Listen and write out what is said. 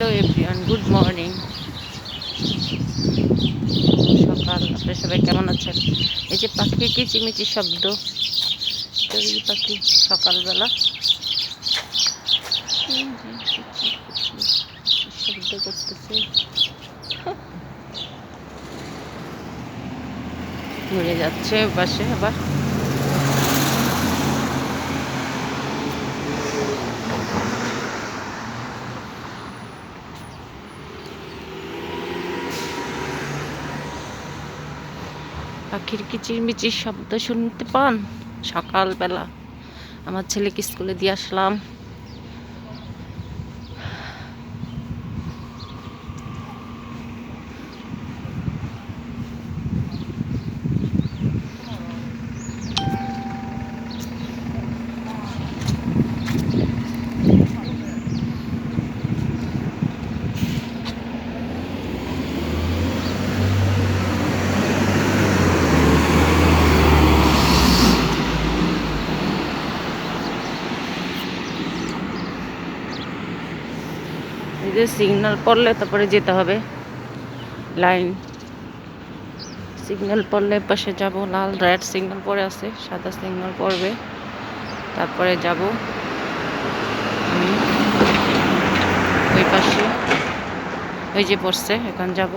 Hello everyone good morning সকাল। আপনার সবাই কেমন আছেন? এই যে পাখি, কিচিমিচি শব্দ। চড়ুই পাখি, সকালবেলা। এই শব্দ করতেছে। ঘুরে যাচ্ছে পাশে আবার। পাখির কিচিরমিচির শব্দ শুনতে পান? সকালবেলা। আমার ছেলেকে স্কুলে দিয়ে আসলাম। যে সিগন্যাল পড়লে তারপরে যেতে হবে। লাইন সিগন্যাল পড়লে পাশে যাব, লাল রেড সিগন্যাল পরে আছে, সাদা সিগন্যাল পড়বে। তারপরে যাব ওই পাশে, ওই যে পড়ছে, এখন যাব।